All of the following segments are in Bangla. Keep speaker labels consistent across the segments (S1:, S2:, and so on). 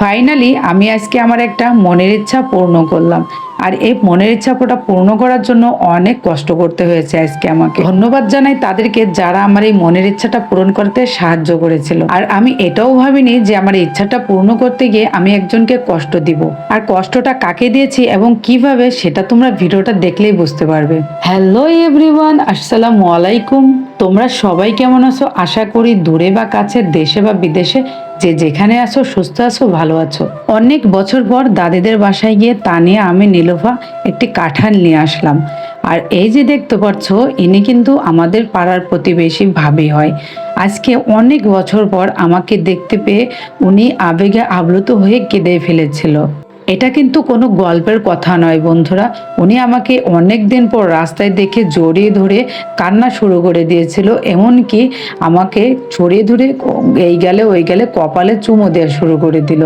S1: ফাইনালি আমি আজকে আমার একটা মনের ইচ্ছা পূর্ণ করলাম। আর এই মনের ইচ্ছাটা পূর্ণ করার জন্য অনেক কষ্ট করতে হয়েছে আজকে আমাকে। ধন্যবাদ জানাই তাদেরকে যারা আমার এই মনের ইচ্ছাটা পূরণ করতে সাহায্য করেছিল। আর আমি এটাও ভাবিনি যে আমার ইচ্ছাটা পূর্ণ করতে গিয়ে আমি একজনকে কষ্ট দিব। আর কষ্টটা কাকে দিয়েছি এবং কীভাবে সেটা তোমরা ভিডিওটা দেখলেই বুঝতে পারবে। হ্যালো এভরিওয়ান আসসালামু আলাইকুম। তোমরা সবাই কেমন আছো? আশা করি দূরে বা কাছে, দেশে বা বিদেশে যে যেখানে আছো, সুস্থ আছো, ভালো আছো। অনেক বছর পর দাদিদের বাসায় গিয়ে তা নিয়ে আমি, নীলোফা একটি কাঁঠাল নিয়ে আসলাম। আর এই যে দেখতে পাচ্ছ, ইনি কিন্তু আমাদের পাড়ার প্রতিবেশী ভাবি হয়। আজকে অনেক বছর পর আমাকে দেখতে পেয়ে উনি আবেগে আপ্লুত হয়ে কেঁদে ফেলেছিল। এটা কিন্তু কোনো গল্পের কথা নয় বন্ধুরা। উনি আমাকে অনেক দিন পর রাস্তায় দেখে জড়িয়ে ধরে কান্না শুরু করে দিয়েছিল। এমনকি আমাকে ছড়িয়ে ধরে এই গেলে ওই গেলে কপালে চুমো দেওয়া শুরু করে দিল।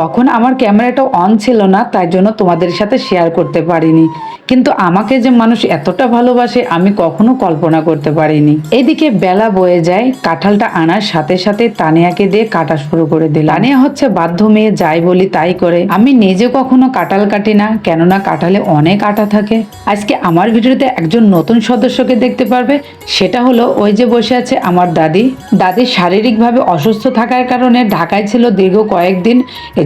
S1: তখন আমার ক্যামেরাটা অন ছিল না, তাই জন্য তোমাদের সাথে শেয়ার করতে পারিনি। কিন্তু আমাকে যে মানুষ এতটা ভালোবাসে, আমি কখনো কল্পনা করতে পারিনি। এদিকে বেলা বয়ে যায়, কাঁঠালটা আনার সাথে সাথে তানিয়াকে দিয়ে কাটা শুরু করে দিল তানিয়া হচ্ছে বাধ্য মেয়ে, যাই বলি তাই করে। আমি নিজে কখনো কাঁঠাল কাটি না, কেননা কাঁঠালে অনেক আটা থাকে। আজকে আমার ভিডিওতে একজন নতুন সদস্যকে দেখতে পারবে, সেটা হলো ওই যে বসে আছে আমার দাদি। দাদি শারীরিকভাবে অসুস্থ থাকার কারণে ঢাকায় ছিল দীর্ঘ কয়েকদিন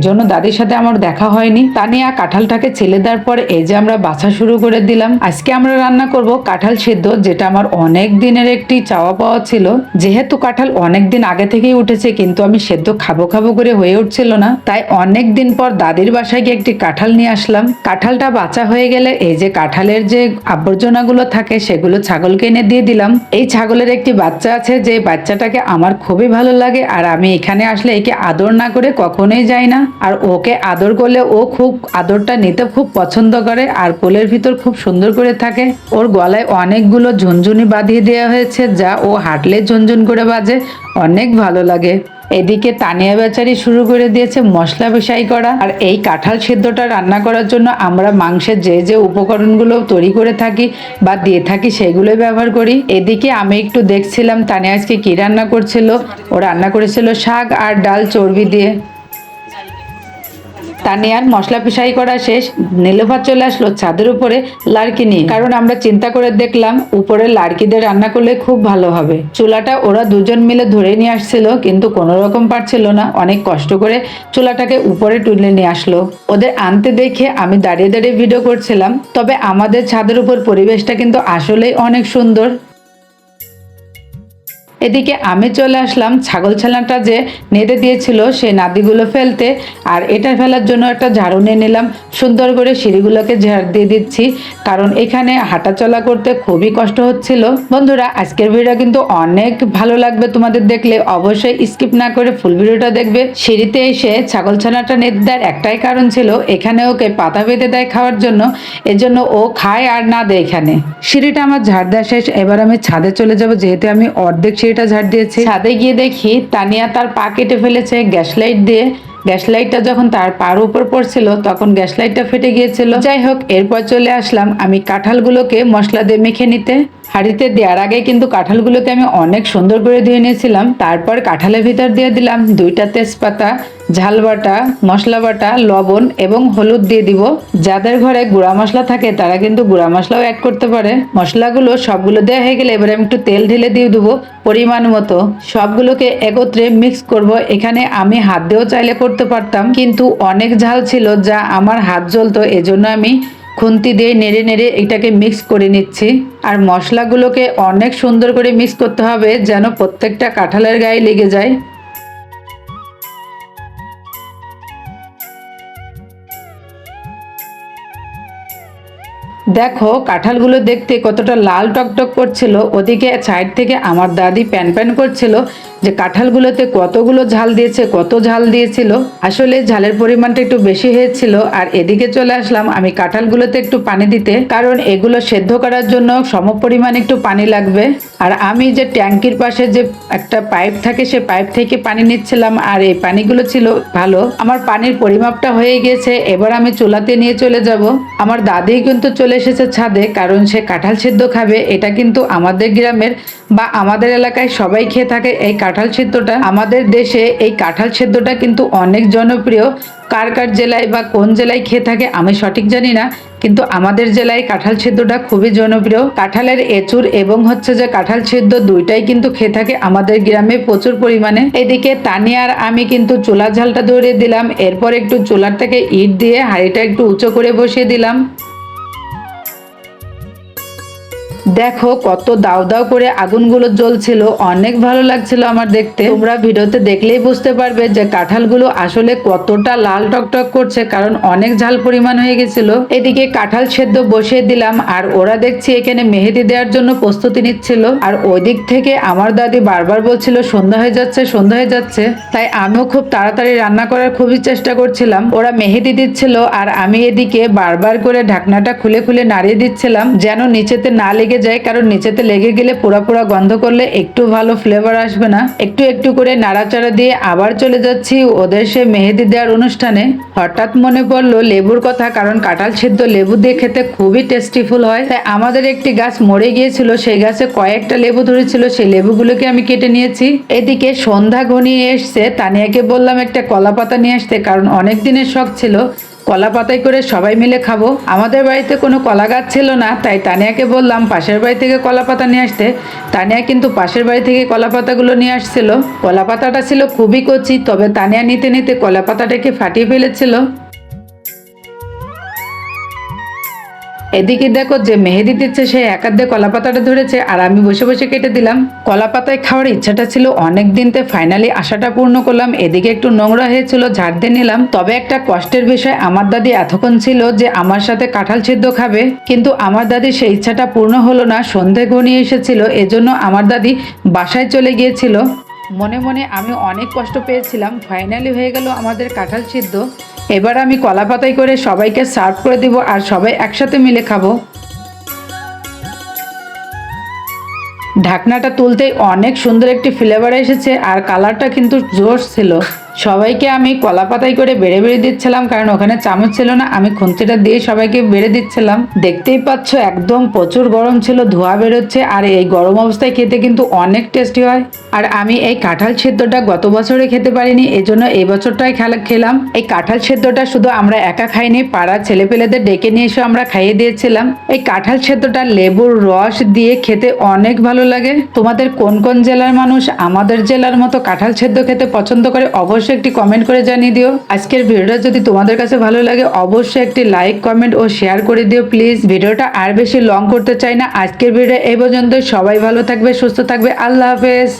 S1: এজন্য দাদির সাথে আমার দেখা হয়নি। তা তানিয়া কাঁঠালটাকে ছেলে দেওয়ার পর এই যে আমরা বাছা শুরু করে দিলাম। আজকে আমরা রান্না করব কাঁঠাল সিদ্ধ, যেটা আমার অনেক দিনের একটি চাওয়া পাওয়া ছিল। যেহেতু কাঁঠাল অনেক দিন আগে থেকেই উঠেছে, কিন্তু আমি সেদ্ধ খাব খাব করে হয়ে উঠছিল না। তাই অনেক দিন পর দাদির বাসায় গিয়ে একটি কাঁঠাল নিয়ে আসলাম। কাঁঠালটা বাঁচা হয়ে গেলে এই যে কাঁঠালের যে আবর্জনাগুলো থাকে, সেগুলো ছাগলকে এনে দিয়ে দিলাম। এই ছাগলের একটি বাচ্চা আছে, যে বাচ্চাটাকে আমার খুবই ভালো লাগে। আর আমি এখানে আসলে একে আদর না করে কখনোই যাই না। আর ওকে আদর করলে ও খুব আদরটা নিতে খুব পছন্দ করে আর কোলের ভিতর খুব সুন্দর করে থাকে। ওর গলায় অনেকগুলো ঝুনঝুনি বাঁধিয়ে দেওয়া হয়েছে যা ও হাঁটলে ঝুনঝুন করে বাজে। অনেক ভালো লাগে। এদিকে তানিয়া বেচারি শুরু করে দিয়েছে মশলা পেশাই করা। আর এই কাঁঠাল সিদ্ধটা রান্না করার জন্য আমরা মাংসের যে যে উপকরণগুলো তৈরি করে থাকি বা দিয়ে থাকি সেগুলোই ব্যবহার করি। এদিকে আমি একটু দেখছিলাম তানিয়া আজকে কী রান্না করছিল। ও রান্না করেছিল শাক আর ডাল চর্বি দিয়ে। তানিয়ার মশলা পিসাই করা শেষ নীলোফা চলে আসলো ছাদের উপরে লাড়কি নিয়ে। কারণ আমরা চিন্তা করে দেখলাম, উপরে লাড়কিদের রান্না করলে খুব ভালো হবে। চুলাটা ওরা দুজন মিলে ধরে নিয়ে আসছিল, কিন্তু কোনো রকম পারছিল না। অনেক কষ্ট করে চুলাটাকে উপরে তুলে নিয়ে আসলো। ওদের আনতে দেখে আমি দাঁড়িয়ে দাঁড়িয়ে ভিডিও করছিলাম, তবে আমাদের ছাদের উপর পরিবেশটা কিন্তু আসলেই অনেক সুন্দর। এদিকে আমি চলে আসলাম ছাগল ছানাটা যে নেড়ে দিয়েছিল সেই নাদিগুলো ফেলতে। আর এটা ফেলার জন্য একটা ঝাড়ু নিয়ে নিলাম। সুন্দর করে সিঁড়িগুলোকে ঝাড় দিয়ে দিচ্ছি, কারণ এখানে হাঁটা চলা করতে খুবই কষ্ট হচ্ছিল। বন্ধুরা, আজকের ভিডিও কিন্তু অনেক ভালো লাগবে তোমাদের দেখলে। অবশ্যই স্কিপ না করে ফুল ভিডিওটা দেখবে। সিঁড়িতে এসে ছাগল ছানাটা নেড়ে দেওয়ার একটাই কারণ ছিল এখানে ওকে পাতা বেঁধে দেয় খাওয়ার জন্য। এজন্য ও খায় আর না দেয় এখানে। সিঁড়িটা আমার ঝাড় দেওয়া শেষ। এবার আমি ছাদে চলে যাব, যেহেতু আমি অর্ধেক সিঁড়িটা ঝাড় দিয়েছি। ছাদে গিয়ে দেখি তানিয়া তার পা কেটে ফেলেছে, গ্যাস লাইট দিয়ে। গ্যাস লাইটটা যখন তার পার উপর পড়ছিল, তখন গ্যাস লাইটটা ফেটে গিয়েছিল। যাই হোক, এরপর চলে আসলাম আমি কাঁঠালগুলোকে মশলা দিয়ে মেখে নিতে। হাঁড়িতে দেওয়ার আগে কিন্তু কাঁঠালগুলোকে আমি অনেক সুন্দর করে ধুয়ে নিয়েছিলাম। তারপর কাঁঠালের ভিতর দিয়ে দিলাম দুইটা তেজপাতা, ঝাল বাটা, মশলা বাটা, লবণ এবং হলুদ দিয়ে দিব। যাদের ঘরে গুঁড়া মশলা থাকে তারা কিন্তু গুঁড়া মশলাও অ্যাড করতে পারে। মশলাগুলো সবগুলো দেওয়া হয়ে গেলে এবারে আমি একটু তেল ঢেলে দিয়ে দেবো পরিমাণ মতো। সবগুলোকে একত্রে মিক্স করব। এখানে আমি হাত দিয়েও চাইলে করতে পারতাম, কিন্তু অনেক ঝাল ছিল যা আমার হাত জ্বলতো, এজন্য আমি খুন্তি দিয়ে নেড়ে নেড়ে এটাকে মিক্স করে নিচ্ছি। আর মশলাগুলোকে অনেক সুন্দর করে মিক্স করতে হবে যেন প্রত্যেকটা কাঁঠালের গায়ে লেগে যায়। দেখো, কাঁঠালগুলো দেখতে কতটা লাল টকটক করছিল। ওদিকে সাইড থেকে আমার দাদি প্যান প্যান করছিল। যে কাঁঠালগুলোতে কতগুলো ঝাল দিয়েছে, কত ঝাল দিয়েছিল, আসলে ঝালের পরিমাণটা একটু বেশি হয়েছিল। আর এদিকে চলে আসলাম আমি কাঁঠালগুলোতে একটু পানি দিতে, কারণ এগুলো সেদ্ধ করার জন্য সম পরিমাণ একটু পানি লাগবে। আর আমি যে ট্যাঙ্কির পাশে যে একটা পাইপ থাকে, সে পাইপ থেকে পানি নিচ্ছিলাম, আর এই পানিগুলো ছিল ভালো। আমার পানির পরিমাপটা হয়ে গেছে এবার আমি চুলাতে নিয়ে চলে যাব। আমার দাদি কিন্তু চলে এসেছে ছাদে, কারণ সে কাঁঠাল সেদ্ধ খাবে, এটা কিন্তু আমাদের গ্রামের বা আমাদের এলাকায় সবাই খেয়ে থাকে এই কাঁঠাল সেদ্ধটা। আমাদের দেশে এই কাঁঠাল সেদ্ধটা কিন্তু অনেক জনপ্রিয়। কার কার জেলায় বা কোন জেলায় খেয়ে থাকে আমি সঠিক জানি না, কিন্তু আমাদের জেলায় কাঁঠাল সেদ্ধটা খুবই জনপ্রিয়। কাঁঠালের এচুর এবং হচ্ছে যে কাঁঠাল সেদ্ধ দুইটাই কিন্তু খেয়ে থাকে আমাদের গ্রামে প্রচুর পরিমাণে। এদিকে তানিয়ার আমি কিন্তু চুলা ঝালটা ধরিয়ে দিলাম। এরপর একটু চুলার থেকে ইট দিয়ে হাঁড়িটা একটু উঁচু করে বসিয়ে দিলাম। দেখো কত দাও দাও করে আগুনগুলো জ্বলছিল, অনেক ভালো লাগছিল আমার দেখতে। তোমরা ভিডিওতে দেখলেই বুঝতে পারবে যে কাঁঠালগুলো আসলে কতটা লাল টকটক করছে, কারণ অনেক ঝাল পরিমাণ হয়ে গেছিল। এদিকে কাঁঠাল সেদ্ধ বসিয়ে দিলাম, আর ওরা দেখছি এখানে মেহেদি দেওয়ার জন্য প্রস্তুতি নিচ্ছিল। আর ওই দিক থেকে আমার দাদি বারবার বলছিল, সন্ধ্যা হয়ে যাচ্ছে, সন্ধ্যা হয়ে যাচ্ছে। তাই আমিও খুব তাড়াতাড়ি রান্না করার খুবই চেষ্টা করছিলাম। ওরা মেহেদি দিচ্ছিল, আর আমি এদিকে বারবার করে ঢাকনাটা খুলে খুলে নাড়িয়ে দিচ্ছিলাম, যেন নিচেতে না লেগে যায়, কারণ নিচেতে লেগে গেলে পোড়া পোড়া গন্ধ করলে একটু ভালো ফ্লেভার আসবে না। একটু একটু করে নাড়াচাড়া দিয়ে আবার চলে যাচ্ছি ওদের সে মেহেদি দেওয়ার অনুষ্ঠানে। হঠাৎ মনে পড়ল লেবুর কথা, কারণ কাঁঠাল সিদ্ধ লেবু দিয়ে খেতে খুবই টেস্টিফুল হয়। তাই আমাদের একটি গাছ মরে গিয়েছিল, সেই গাছে কয়েকটা লেবু ধরেছিল, সেই লেবুগুলোকে আমি কেটে নিয়েছি। এদিকে সন্ধ্যা ঘনিয়ে এসছে, তানিয়াকে বললাম একটা কলা পাতা নিয়ে আসতে, কারণ অনেক দিনের শখ ছিল। কলা পাতায় করে সবাই মিলে খাব। আমাদের বাড়িতে কোনো কলা গাছ ছিল না, তাই তানিয়াকে বললাম, পাশের বাড়ি থেকে কলা পাতা নিয়ে আসতে। তানিয়া কিন্তু পাশের বাড়ি থেকে কলা পাতাগুলো নিয়ে আসছিল। কলা পাতাটা ছিল খুবই কচি, তবে তানিয়া নিতে নিতে কলা পাতাটাকে ফাটিয়ে ফেলেছিল। এদিকে দেখো যে মেহেদি দিচ্ছে, সে একার দিয়ে কলা পাতাটা ধরেছে, আর আমি বসে বসে কেটে দিলাম। কলা পাতায় খাওয়ার ইচ্ছাটা ছিল অনেক দিনতে ফাইনালি আশাটা পূর্ণ করলাম, এদিকে একটু নোংরা হয়েছিল, ঝাড় দিয়ে নিলাম। তবে একটা কষ্টের বিষয়, আমার দাদি এতক্ষণ ছিল যে আমার সাথে কাঁঠাল সিদ্ধ খাবে, কিন্তু আমার দাদি সেই ইচ্ছাটা পূর্ণ হলো না, সন্ধে ঘনিয়ে এসেছিল, এজন্য আমার দাদি বাসায় চলে গিয়েছিল। মনে মনে আমি অনেক কষ্ট পেয়েছিলাম ফাইনালি হয়ে গেল আমাদের কাঁঠাল সিদ্ধ। এবার আমি কলা পাতায় করে সবাইকে সার্ভ করে দিব আর সবাই একসাথে মিলে খাব। ঢাকনাটা তুলতেই অনেক সুন্দর একটি ফ্লেভার এসেছে আর কালারটা কিন্তু জোশ ছিল। সবাইকে আমি কলা পাতায় করে বেড়ে বেড়ে দিচ্ছিলাম, কারণ ওখানে চামচ ছিল না, আমি খুন্তিটা দিয়ে সবাইকে বেড়ে দিচ্ছিলাম। দেখতেই পাচ্ছ, একদম প্রচুর গরম ছিল, ধোয়া বেরোচ্ছে, আর এই গরম অবস্থায় খেতে কিন্তু অনেক টেস্টি হয়। আর আমি এই কাঁঠাল সেদ্ধটা গত বছরে খেতে পারিনি এই জন্য এই বছরটাই খেলা খেলাম। এই কাঁঠাল সেদ্ধটা শুধু আমরা একা খাইনি, পাড়ার ছেলেপেলেদের ডেকে নিয়ে এসে আমরা খাইয়ে দিয়েছিলাম। এই কাঁঠাল সেদ্ধটা লেবুর রস দিয়ে খেতে অনেক ভালো লাগে। তোমাদের কোন কোন জেলার মানুষ আমাদের জেলার মতো কাঁঠাল সেদ্ধ খেতে পছন্দ করে অবশ্যই একটি কমেন্ট করে জানিয়ে দিও। আজকের ভিডিওটা যদি তোমাদের কাছে ভালো লাগে, অবশ্যই একটি লাইক কমেন্ট ও শেয়ার করে দিও। প্লিজ ভিডিওটা আর বেশি লং করতে চাই না। আজকের ভিডিও এই পর্যন্ত সবাই ভালো থাকবে, সুস্থ থাকবে। আল্লাহ হাফেজ।